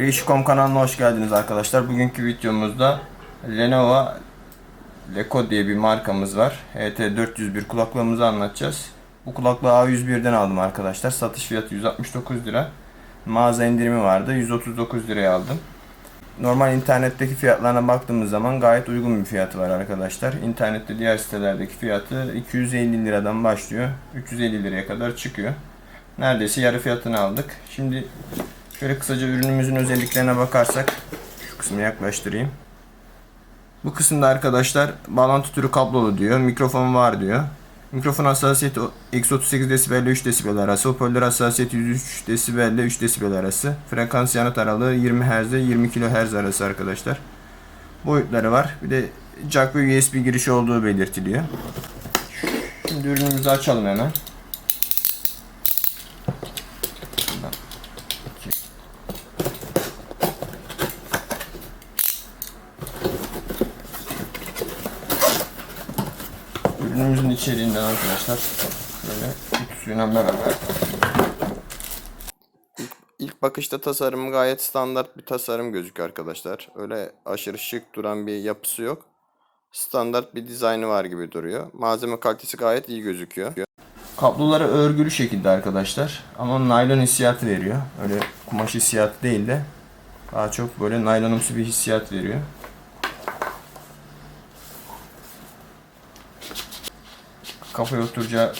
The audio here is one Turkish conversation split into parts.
Reishikom kanalına hoş geldiniz arkadaşlar. Bugünkü videomuzda Lenovo Leko diye bir markamız var. HT401 kulaklığımızı anlatacağız. Bu kulaklığı A101'den aldım arkadaşlar. Satış fiyatı 169 lira. Mağaza indirimi vardı. 139 liraya aldım. Normal internetteki fiyatlarına baktığımız zaman gayet uygun bir fiyatı var arkadaşlar. İnternette diğer sitelerdeki fiyatı 250 liradan başlıyor. 350 liraya kadar çıkıyor. Neredeyse yarı fiyatını aldık. Şimdi şöyle kısaca ürünümüzün özelliklerine bakarsak şu kısmı yaklaştırayım. Bu kısımda arkadaşlar bağlantı türü kablolu diyor. Mikrofon var diyor. Mikrofon hassasiyeti eksi 38 desibel ile 3 desibel arası. Hoparlör hassasiyeti 103 desibel ile 3 desibel arası. Frekans yanıt aralığı 20 Hz ile 20 kHz arası arkadaşlar. Boyutları var. Bir de jack ve USB girişi olduğu belirtiliyor. Şimdi ürünümüzü açalım hemen. Ürünümüzün içeriğinden arkadaşlar böyle kutusuyla beraber İlk, bakışta tasarımı gayet standart bir tasarım gözüküyor arkadaşlar. Öyle aşırı şık duran bir yapısı yok. Standart bir dizaynı var gibi duruyor. Malzeme kalitesi gayet iyi gözüküyor. Kabloları örgülü şekilde arkadaşlar. Ama naylon hissiyatı veriyor. Öyle kumaş hissiyatı değil de daha çok böyle naylonumsu bir hissiyat veriyor. Kafaya oturacağı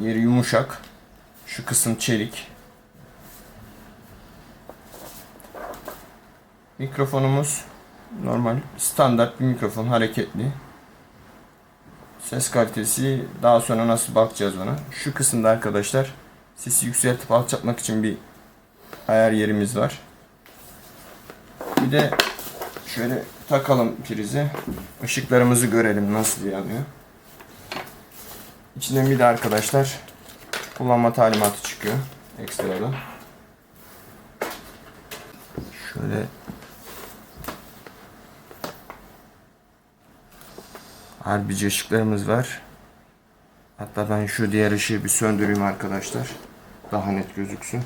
yeri yumuşak. Şu kısım çelik. Mikrofonumuz normal standart bir mikrofon hareketli. Ses kalitesi daha sonra nasıl bakacağız ona. Şu kısımda arkadaşlar sesi yükseltip alçaltmak için bir ayar yerimiz var. Bir de şöyle takalım prize. Işıklarımızı görelim nasıl yanıyor. İçinden bir de arkadaşlar kullanma talimatı çıkıyor ekstradan. Şöyle harbici ışıklarımız var. Hatta ben şu diğer ışığı bir söndüreyim arkadaşlar. Daha net gözüksün.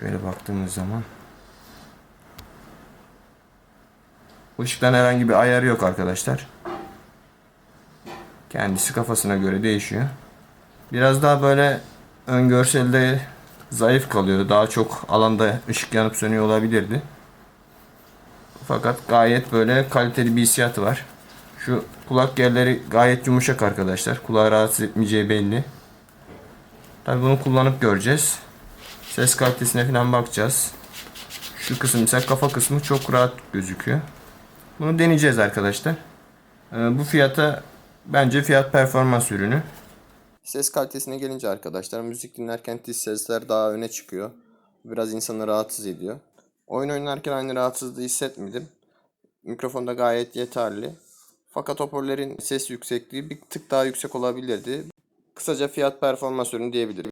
Şöyle baktığımız zaman Bu ışıkların herhangi bir ayarı yok arkadaşlar. Kendisi kafasına göre değişiyor. Biraz daha böyle ön görselde zayıf kalıyordu. Daha çok alanda ışık yanıp sönüyor olabilirdi. Fakat gayet böyle kaliteli bir hissiyatı var. Şu kulak yerleri gayet yumuşak arkadaşlar. Kulağı rahatsız etmeyeceği belli. Tabi bunu kullanıp göreceğiz. Ses kalitesine falan bakacağız. Şu kısım ise kafa kısmı çok rahat gözüküyor. Bunu deneyeceğiz arkadaşlar. Ee, bu fiyata bence fiyat performans ürünü. Ses kalitesine gelince arkadaşlar müzik dinlerken tiz sesler daha öne çıkıyor. Biraz insanı rahatsız ediyor. Oyun oynarken aynı rahatsızlığı hissetmedim. Mikrofon da gayet yeterli. Fakat hoparlörlerin ses yüksekliği bir tık daha yüksek olabilirdi. Kısaca fiyat performans ürünü diyebilirim.